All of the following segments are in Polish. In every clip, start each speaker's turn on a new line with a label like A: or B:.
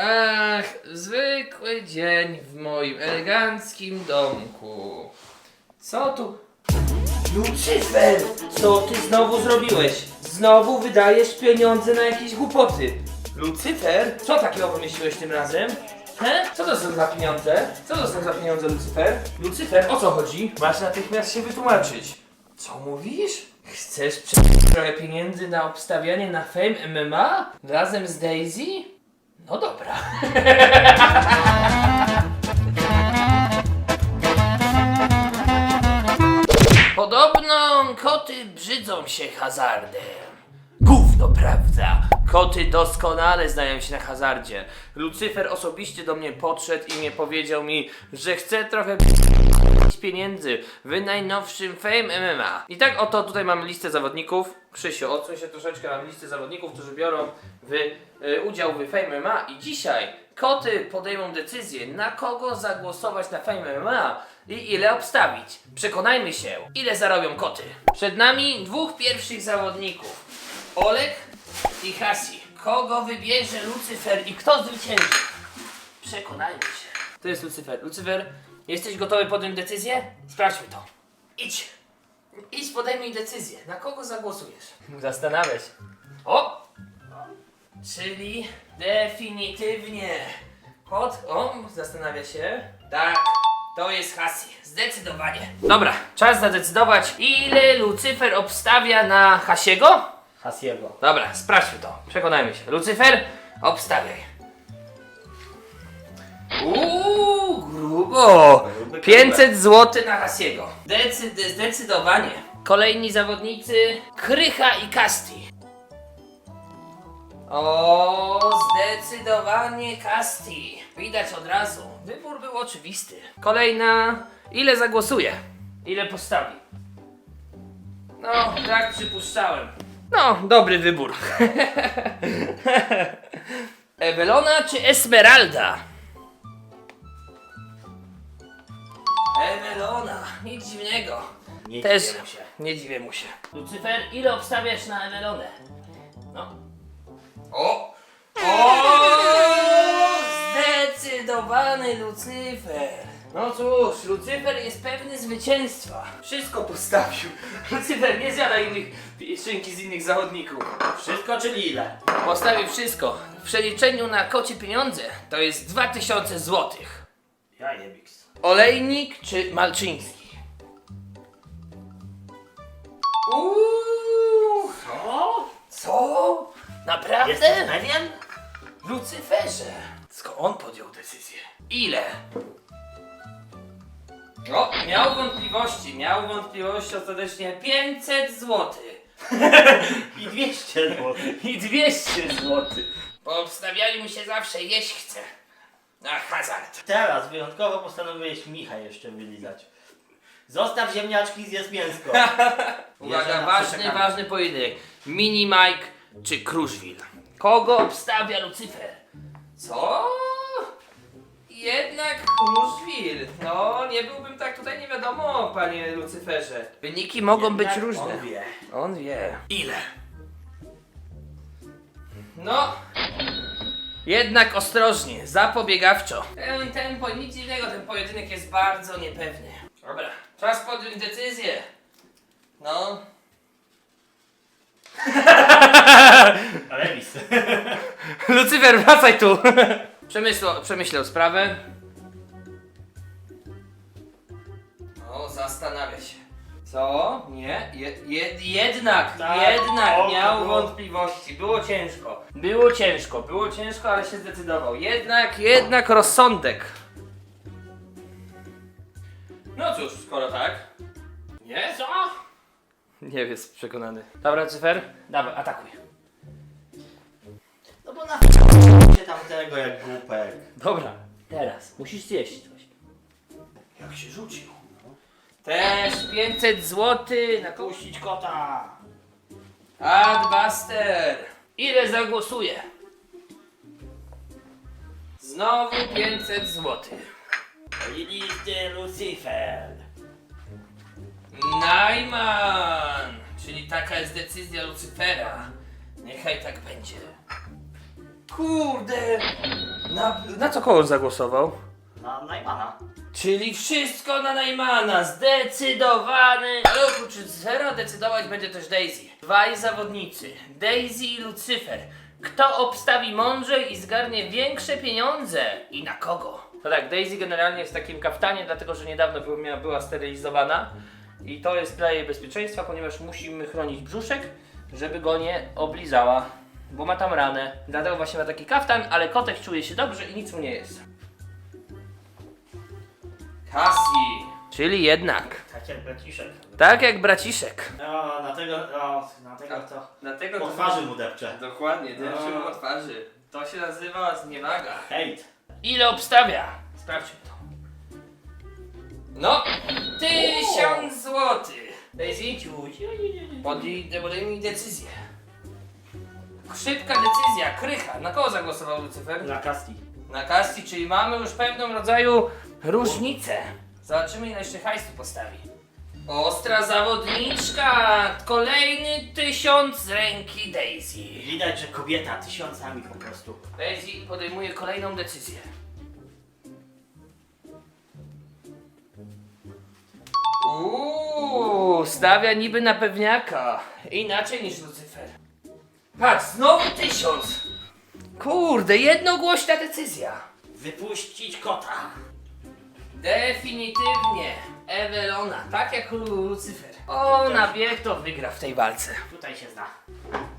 A: Ach, zwykły dzień w moim eleganckim domku. Co tu? Lucyfer! Co ty znowu zrobiłeś? Znowu wydajesz pieniądze na jakieś głupoty. Lucyfer? Co takiego wymyśliłeś tym razem? He? Co to są za pieniądze? Co to są za pieniądze, Lucyfer? Lucyfer, o co chodzi? Masz natychmiast się wytłumaczyć. Co mówisz? Chcesz przejąć trochę pieniędzy na obstawianie na Fame MMA? Razem z Daisy? No dobra. Podobno koty brzydzą się hazardem. Gówno, prawda? Koty doskonale znają się na hazardzie. Lucyfer osobiście do mnie podszedł i nie powiedział mi, że chce trochę pieniędzy w najnowszym Fame MMA. I tak oto tutaj mamy listę zawodników. Krzysiu, odsuń się troszeczkę, mam listę zawodników, którzy biorą w, y, udział w Fame MMA i dzisiaj koty podejmą decyzję, na kogo zagłosować na Fame MMA i ile obstawić. Przekonajmy się, ile zarobią koty. Przed nami dwóch pierwszych zawodników. Olek i Hasi. Kogo wybierze Lucyfer i kto zwycięży? Przekonajmy się. To jest Lucyfer. Lucyfer, jesteś gotowy podjąć decyzję? Sprawdźmy to. Idź. Idź, podejmij decyzję. Na kogo zagłosujesz? Zastanawiać. O! Czyli definitywnie. Kot, on zastanawia się. Tak, to jest Hasi. Zdecydowanie. Dobra, czas zadecydować, ile Lucyfer obstawia na Hasiego?
B: Hasiego.
A: Dobra, sprawdźmy to. Przekonajmy się. Lucyfer, obstawiaj. Uuu, grubo. 500 zł na Hasiego. Decyd zdecydowanie. Kolejni zawodnicy Krycha i Kasti. O, zdecydowanie Kasti. Widać od razu. Wybór był oczywisty. Kolejna. Ile zagłosuje? Ile postawi? No, tak przypuszczałem. No, dobry wybór. Ewelona czy Esmeralda? Ewelona, nic dziwnego.
B: Nie
A: Też
B: dziwię mu się.
A: nie dziwię mu się. Lucyfer, ile obstawiasz na Ewelonę? No. O! O! Zdecydowany Lucyfer. No cóż, Lucyfer jest pewny zwycięstwa. Wszystko postawił. Lucyfer nie zjada innych szynki z innych zawodników.
B: Wszystko czyli ile?
A: Postawił wszystko. W przeliczeniu na kocie pieniądze to jest 2000 złotych.
B: Ja jebiks.
A: Olejnik czy Malczyński? Uuu,
B: Co?
A: co? Naprawdę?
B: Jesteś pewien?
A: Lucyferze. Skąd on podjął decyzję? Ile? O, miał wątpliwości, miał wątpliwości ostatecznie 500 złotych.
B: I 200 zł.
A: I 200 złotych. Bo obstawiali mi się zawsze jeść chce. Na hazard.
B: Teraz wyjątkowo postanowiłeś Micha jeszcze wylizać. Zostaw ziemniaczki, zjedz mięsko.
A: Uwaga,
B: Jeżdżę na
A: ważny, ważny pojedynek. Mini Mike czy Kruszwil? Kogo obstawia Lucyfer? Co? Jednak Kruszwil. No, nie byłbym tak tutaj nie wiadomo, panie Lucyferze. Wyniki mogą być różne.
B: On wie.
A: On wie. Ile? No. Jednak ostrożnie, zapobiegawczo. Ten, ten, po- nic dziwnego, ten pojedynek jest bardzo niepewny. Dobra, czas podjąć decyzję. No.
B: Ale.
A: Lucyfer, wracaj tu! Przemyślał, przemyślał sprawę. O, zastanawia się. Co? Nie? Je, jed, jednak,
B: Tak,
A: jednak
B: o, to
A: miał
B: było.
A: wątpliwości. Było ciężko. Było ciężko, było ciężko, ale się zdecydował. Jednak, jednak rozsądek. No cóż, skoro tak. Nie? Co? Nie jest przekonany. Dobra, Lucyfer, dawaj, atakuj.
B: No bo na się tamtego jak głupek.
A: Dobra, teraz musisz zjeść coś. Jak się rzucił. Też 500 zł na
B: Puścić kota.
A: Adbuster. Ile zagłosuje? Znowu 500 zł.
B: Listy Lucifer.
A: Najman. Czyli taka jest decyzja Lucyfera. Niechaj tak będzie. Kurde! Na, na co koło zagłosował?
B: Na Najmana.
A: Czyli wszystko na Najmana, zdecydowany. Ale oprócz zera decydować będzie też Daisy. Dwaj zawodnicy, Daisy i Lucyfer. Kto obstawi mądrzej i zgarnie większe pieniądze? I na kogo? No tak, Daisy generalnie jest w takim kaftanie, dlatego że niedawno była sterylizowana. I to jest dla jej bezpieczeństwa, ponieważ musimy chronić brzuszek, żeby go nie oblizała. Bo ma tam ranę. Dlatego właśnie ma taki kaftan, ale kotek czuje się dobrze i nic mu nie jest. Cassie. Czyli jednak.
B: Tak jak braciszek.
A: Tak jak braciszek.
B: No, na tego, no, na tego to...
A: Dlatego
B: Po twarzy mu depcze.
A: Dokładnie,
B: depczy mu po
A: twarzy. To się nazywa zniewaga.
B: Hejt.
A: Ile obstawia? Sprawdźmy to. No, tysiąc złotych. Daisy, podej- podejmij decyzję. Szybka decyzja, krycha. Na kogo zagłosował Lucyfer?
B: Na kasti.
A: Na Cassie, czyli mamy już pewną rodzaju różnicę. Zobaczymy ile jeszcze hajsu postawi. Ostra zawodniczka! Kolejny tysiąc z ręki Daisy.
B: Widać, że kobieta tysiącami po prostu.
A: Daisy podejmuje kolejną decyzję. Uuu, stawia niby na pewniaka. Inaczej niż Lucyfer. Patrz, znowu tysiąc! Kurde, jednogłośna decyzja.
B: Wypuścić kota.
A: Definitywnie Ewelona, tak jak Lu- Lucyfer. Ona wie, kto wygra w tej walce.
B: Tutaj się zna.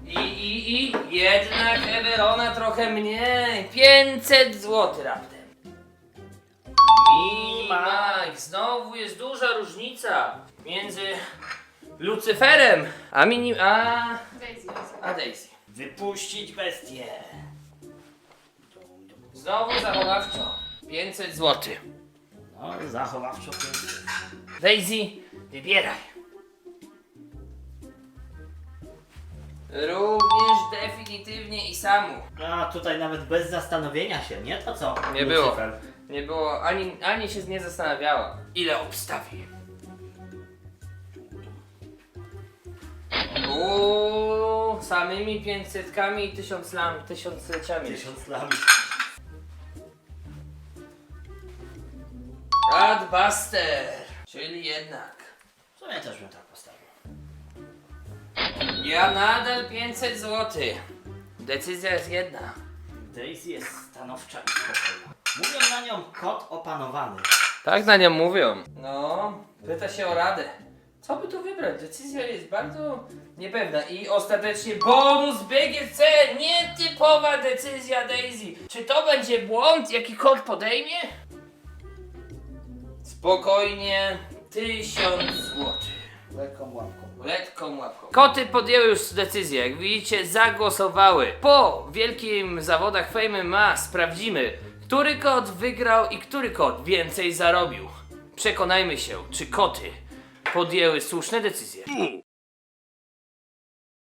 A: I, i, i jednak Ewelona trochę mniej. 500 zł raptem. I Mike, znowu jest duża różnica między Lucyferem a minim. a.
C: Daisy.
A: a Daisy.
B: Wypuścić bestię.
A: Znowu zachowawczo. 500 zł.
B: No, zachowawczo pięknie.
A: Daisy, wybieraj. Również definitywnie i samu.
B: A tutaj nawet bez zastanowienia się, nie to co?
A: Nie było.
B: Lucyfer.
A: Nie było, ani, ani się nie zastanawiała. Ile obstawi? Uuu, samymi pięćsetkami i tysiąc lam, tysiącleciami.
B: Tysiąc lam.
A: Adbuster, czyli jednak.
B: W sumie też bym tak postawił.
A: Ja nadal 500 zł. Decyzja jest jedna.
B: Daisy jest stanowcza i spokojna. Mówią na nią kot opanowany.
A: Tak na nią mówią. No, pyta się o radę. Co by tu wybrać? Decyzja jest bardzo niepewna i ostatecznie bonus BGC, nietypowa decyzja Daisy. Czy to będzie błąd, jaki kot podejmie? Spokojnie, tysiąc złotych.
B: Lekką łapką.
A: Letką łapką. Koty podjęły już decyzję. Jak widzicie, zagłosowały. Po wielkim zawodach Fame Ma sprawdzimy, który kot wygrał i który kot więcej zarobił. Przekonajmy się, czy koty podjęły słuszne decyzje.